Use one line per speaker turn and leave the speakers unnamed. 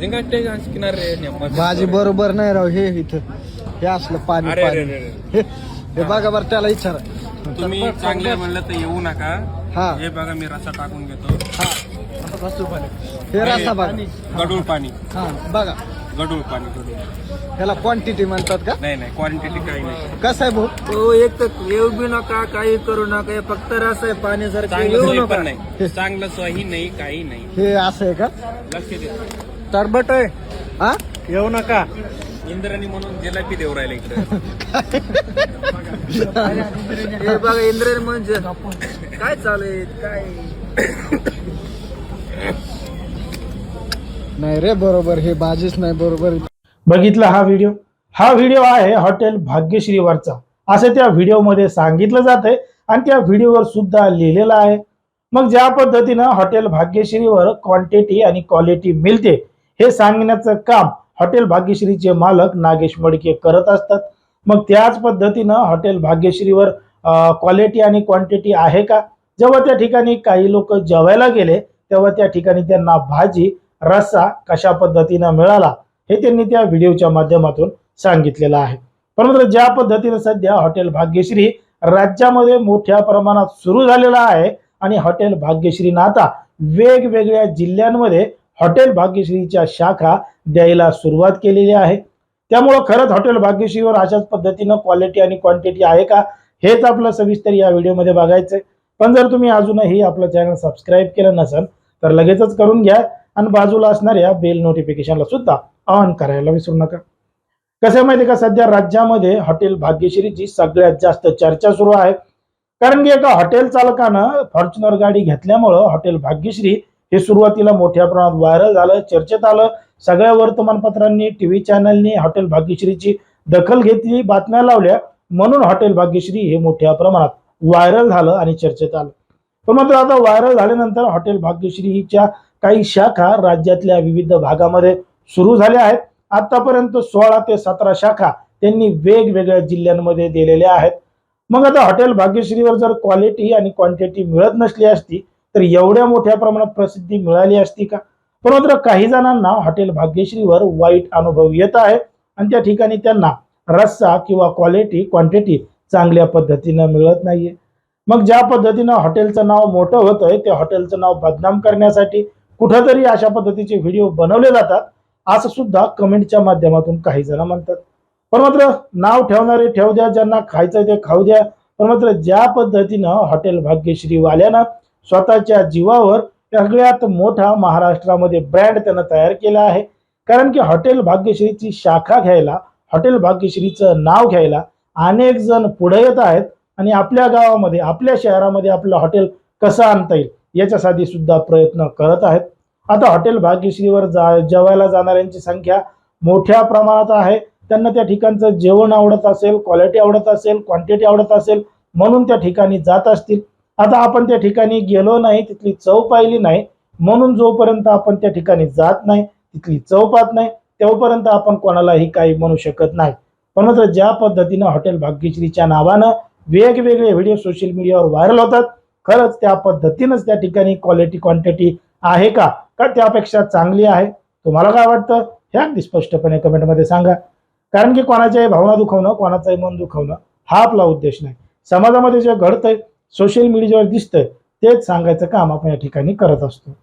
Charging रे.
भाजी बरोबर नाही राव हे इथं. हे असलं पाणी
अरे अरे
पाणी.
अरे
हे हे बघा बरं त्याला विचारा
तुम्ही चांगले म्हणलं तर येऊ नका.
हा.
हे बघा मी रसा टाकून घेतो.
हे. रस्ता बघा.
गडूळ पाणी.
हा बघा.
गडूळ पाणी गडूळ.
ह्याला क्वांटिटी म्हणतात का?
नाही नाही क्वांटिटी काही नाही.
कसं आहे भाऊ?
हो एक तर येऊ बी नका काही करू नका हे फक्त रस आहे पाण्यासारखं
चांगलं
येऊ
सोयी
नका.
पण नाही चांगलं सोयी नाही काही नाही.
हे असं आहे का?
लक्ष दे.
तरबट आहे.
हा?
येऊ नका.
इंद्राणी म्हणून जिलापी देऊ राहिला इकडे.
हे बघा इंद्रेण म्हणजे काय चालू आहे? काय?
नाही रे बरोबर हे भाजीच नाही बरोबर.
बघितला हा व्हिडिओ? हा व्हिडिओ आहे हॉटेल भाग्यश्रीवरचा. असं त्या व्हिडिओमध्ये सांगितलं जात आहे आणि त्या व्हिडिओवर सुद्धा लिहिलेलं आहे. मग ज्या पद्धतीनं हॉटेल भाग्यश्रीवर क्वांटिटी आणि क्वालिटी मिळते हे सांगण्याचं काम हॉटेल भाग्यश्रीचे मालक नागेश मडके करत असतात. मग त्याच पद्धतीनं हॉटेल भाग्यश्रीवर क्वालिटी आणि क्वांटिटी आहे का? जेव्हा त्या ठिकाणी काही लोक जेवायला गेले तेव्हा त्या ठिकाणी त्यांना भाजी रस्सा कशा पद्धतीनं मिळाला हे त्यांनी त्या व्हिडिओच्या माध्यमातून सांगितलेलं आहे. परंतु ज्या पद्धतीनं सध्या हॉटेल भाग्यश्री राज्यामध्ये मोठ्या प्रमाणात सुरू झालेला आहे आणि हॉटेल भाग्यश्रीनं आता वेगवेगळ्या जिल्ह्यांमध्ये हॉटेल भाग्यश्रीच्या शाखा द्यायला सुरुवात केलेली आहे. त्यामुळं खरंच हॉटेल भाग्यश्रीवर अशाच पद्धतीनं क्वालिटी आणि क्वांटिटी आहे का हेच आपलं सविस्तर या व्हिडिओमध्ये आहे पण जर तुम्ही अजूनही आपलं चॅनल सबस्क्राईब केलं नसेल तर लगेचच करून घ्या आणि बाजूला असणाऱ्या बेल नोटिफिकेशनला सुद्धा ऑन करायला विसरू नका. कसं आहे माहिती का सध्या राज्यामध्ये हॉटेल भाग्यश्रीची सगळ्यात जास्त चर्चा सुरू आहे. कारण की एका हॉटेल चालकानं फॉर्च्युनर गाडी घेतल्यामुळं हॉटेल भाग्यश्री हे सुरुवातीला मोठ्या प्रमाणात व्हायरल झालं चर्चेत आलं. सगळ्या वर्तमानपत्रांनी टीव्ही चॅनलनी हॉटेल भाग्यश्रीची दखल घेतली बातम्या लावल्या. म्हणून हॉटेल भाग्यश्री हे मोठ्या प्रमाणात व्हायरल झालं आणि चर्चेत आलं. पण मात्र आता व्हायरल झाल्यानंतर हॉटेल भाग्यश्रीच्या काही शाखा राज्यातल्या विविध भागामध्ये सुरू झाल्या आहेत. आतापर्यंत सोळा ते सतरा शाखा त्यांनी वेगवेगळ्या जिल्ह्यांमध्ये दिलेल्या आहेत. मग आता हॉटेल भाग्यश्रीवर जर क्वालिटी आणि क्वांटिटी मिळत नसली असती तर एवढ्या मोठ्या प्रमाणात प्रसिद्धी मिळाली असती का? पण मात्र काही जणांना हॉटेल भाग्यश्रीवर वाईट अनुभव येत आहे. आणि त्या ठिकाणी त्यांना रस्सा किंवा क्वालिटी क्वांटिटी चांगल्या पद्धतीनं मिळत नाहीये. मग ज्या पद्धतीनं हॉटेलचं नाव मोठं होतंय त्या हॉटेलचं नाव बदनाम करण्यासाठी कुठंतरी अशा पद्धतीचे व्हिडिओ बनवले जातात असं सुद्धा कमेंटच्या माध्यमातून काही जण म्हणतात. पण मात्र नाव ठेवणारे ठेव द्या ज्यांना खायचं ते खाऊ द्या. पण मात्र ज्या पद्धतीनं हॉटेल भाग्यश्रीवाल्यानं स्वतःच्या जीवावर सगळ्यात मोठा महाराष्ट्रामध्ये ब्रँड त्यानं तयार केला आहे. कारण की हॉटेल भाग्यश्रीची शाखा घ्यायला हॉटेल भाग्यश्रीचं नाव घ्यायला अनेक जण पुढे येत आहेत आणि आपल्या गावामध्ये आपल्या शहरामध्ये आपलं हॉटेल कसं आणता येईल याच्यासाठी सुद्धा प्रयत्न करत आहेत. आता हॉटेल भाग्यश्रीवर जा जेवायला जाणाऱ्यांची संख्या मोठ्या प्रमाणात आहे. त्यांना त्या ठिकाणचं जेवण आवडत असेल क्वालिटी आवडत असेल क्वांटिटी आवडत असेल म्हणून त्या ठिकाणी जात असतील. आता आपण त्या ठिकाणी गेलो नाही तिथली चव पाहिली नाही म्हणून जोपर्यंत आपण त्या ठिकाणी जात नाही तिथली चव पाहत नाही तेव्हापर्यंत आपण कोणालाही काही म्हणू शकत नाही. पण मात्र ज्या पद्धतीनं हॉटेल भाग्यश्रीच्या नावानं वेगवेगळे व्हिडिओ सोशल मीडियावर व्हायरल होतात खरंच त्या पद्धतीनंच त्या ठिकाणी क्वालिटी क्वांटिटी आहे का? का त्यापेक्षा चांगली आहे. तुम्हाला काय वाटतं? हे अगदी स्पष्टपणे कमेंटमध्ये सांगा. कारण की कोणाच्याही भावना दुखवणं कोणाचंही मन दुखवणं हा आपला उद्देश नाही. समाजामध्ये जे घडतंय सोशल मीडियावर दिसतंय तेच सांगायचं काम आपण या ठिकाणी करत असतो.